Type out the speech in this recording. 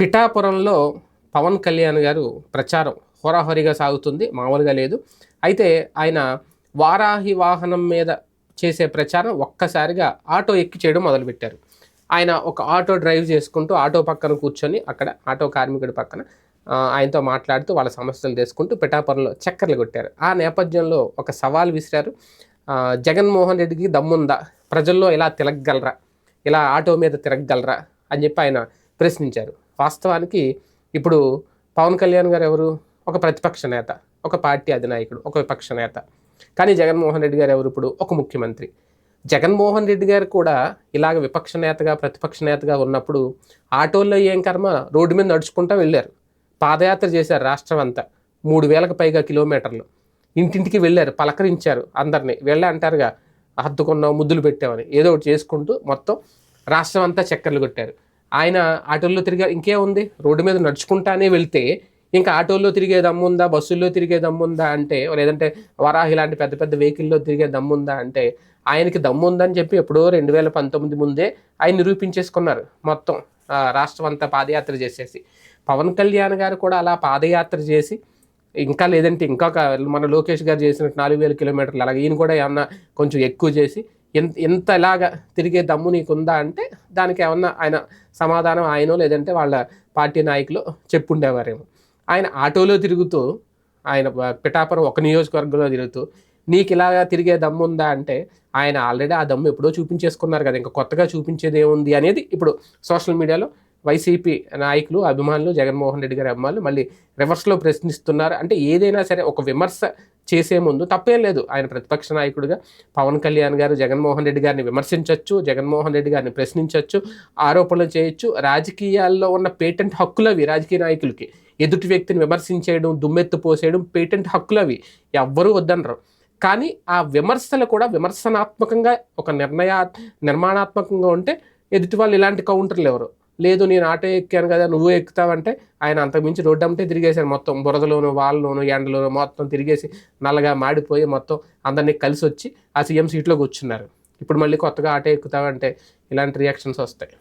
పిఠాపురంలో పవన్ కళ్యాణ్ గారు ప్రచారం హోరాహోరీగా సాగుతుంది. మామూలుగా లేదు. అయితే ఆయన వారాహి వాహనం మీద చేసే ప్రచారం ఒక్కసారిగా ఆటో ఎక్కి చేయడం మొదలుపెట్టారు. ఆయన ఒక ఆటో డ్రైవ్ చేసుకుంటూ ఆటో పక్కన కూర్చొని అక్కడ ఆటో కార్మికుడి పక్కన ఆయనతో మాట్లాడుతూ వాళ్ళ సమస్యలు తీసుకుంటూ పిఠాపురంలో చక్కర్లు కొట్టారు. ఆ నేపథ్యంలో ఒక సవాల్ విసిరారు. జగన్మోహన్ రెడ్డికి దమ్ముందా? ప్రజల్లో ఇలా తిరగగలరా? ఇలా ఆటో మీద తిరగగలరా? అని చెప్పి ఆయన ప్రశ్నించారు. వాస్తవానికి ఇప్పుడు పవన్ కళ్యాణ్ గారు ఎవరు? ఒక ప్రతిపక్ష నేత ఒక పార్టీ అధినాయకుడు ఒక విపక్ష నేత. కానీ జగన్మోహన్ రెడ్డి గారు ఎవరు ఇప్పుడు? ఒక ముఖ్యమంత్రి. జగన్మోహన్ రెడ్డి గారు కూడా ఇలాగ విపక్ష నేతగా ప్రతిపక్ష నేతగా ఉన్నప్పుడు ఆటోల్లో ఏం కర్మ? రోడ్డు మీద నడుచుకుంటూ వెళ్ళారు. పాదయాత్ర చేశారు రాష్ట్రం అంతా. మూడు వేలకు పైగా కిలోమీటర్లు. ఇంటింటికి వెళ్ళారు పలకరించారు అందరినీ. వెళ్ళా అంటారుగా హత్తుకున్నాం ముద్దులు పెట్టామని ఏదో ఒకటి చేసుకుంటూ మొత్తం రాష్ట్రం అంతా చక్కర్లు కొట్టారు. ఆయన ఆటోల్లో తిరిగా ఉంది. రోడ్డు మీద నడుచుకుంటానే వెళ్తే ఇంకా ఆటోల్లో తిరిగే దమ్ముందా? బస్సుల్లో తిరిగే దమ్ముందా అంటే లేదంటే వరాహి లాంటి పెద్ద పెద్ద వెహికల్లో తిరిగే దమ్ముందా అంటే ఆయనకి దమ్ముందని చెప్పి ఎప్పుడో రెండు వేల పంతొమ్మిది ముందే ఆయన నిరూపించేసుకున్నారు మొత్తం రాష్ట్రం అంతా పాదయాత్ర చేసేసి. పవన్ కళ్యాణ్ గారు కూడా అలా పాదయాత్ర చేసి ఇంకా లేదంటే ఇంకా ఒక మన లోకేష్ గారు చేసినట్టు నాలుగు వేల కిలోమీటర్లు అలాగే ఈయన కూడా ఏమన్నా కొంచెం ఎక్కువ చేసి ఎంత ఎంత ఎలాగా తిరిగే దమ్ము నీకుందా అంటే దానికి ఏమన్నా ఆయన సమాధానం ఆయనో లేదంటే వాళ్ళ పార్టీ నాయకులు చెప్పుండేవారేమో. ఆయన ఆటోలో తిరుగుతూ ఆయన పిఠాపురం ఒక నియోజకవర్గంలో తిరుగుతూ నీకు ఇలాగా తిరిగే దమ్ము ఉందా అంటే ఆయన ఆల్రెడీ ఆ దమ్ము ఎప్పుడో చూపించేసుకున్నారు కదా ఇంకా కొత్తగా చూపించేది ఏముంది అనేది ఇప్పుడు సోషల్ మీడియాలో వైసీపీ నాయకులు అభిమానులు జగన్మోహన్ రెడ్డి గారి అభిమానులు మళ్ళీ రివర్స్లో ప్రశ్నిస్తున్నారు. అంటే ఏదైనా సరే ఒక విమర్శ చేసే ముందు తప్పేం లేదు. ఆయన ప్రతిపక్ష నాయకుడిగా పవన్ కళ్యాణ్ గారు జగన్మోహన్ రెడ్డి గారిని విమర్శించవచ్చు జగన్మోహన్ రెడ్డి గారిని ప్రశ్నించవచ్చు ఆరోపణలు చేయొచ్చు. రాజకీయాల్లో ఉన్న పేటెంట్ హక్కులవి రాజకీయ నాయకులకి. ఎదుటి వ్యక్తిని విమర్శించేయడం దుమ్మెత్తు పోసేయడం పేటెంట్ హక్కులవి. ఎవ్వరూ వద్దనరు. కానీ ఆ విమర్శలు కూడా విమర్శనాత్మకంగా ఒక నిర్ణయా నిర్మాణాత్మకంగా ఉంటే ఎదుటి వాళ్ళు ఇలాంటి కౌంటర్లు ఎవరు? లేదు నేను ఆటో ఎక్కాను కదా నువ్వు ఎక్కుతావంటే ఆయన అంతకుమించి రోడ్డు అమ్మటే తిరిగేశారు మొత్తం. బురదలోను వాళ్ళలోను ఎండలోను మొత్తం తిరిగేసి నల్లగా మాడిపోయి మొత్తం అందరినీ కలిసి వచ్చి ఆ సీఎం సీట్లో కూర్చున్నారు ఇప్పుడు మళ్ళీ కొత్తగా ఆటో ఎక్కుతావంటే ఇలాంటి రియాక్షన్స్ వస్తాయి.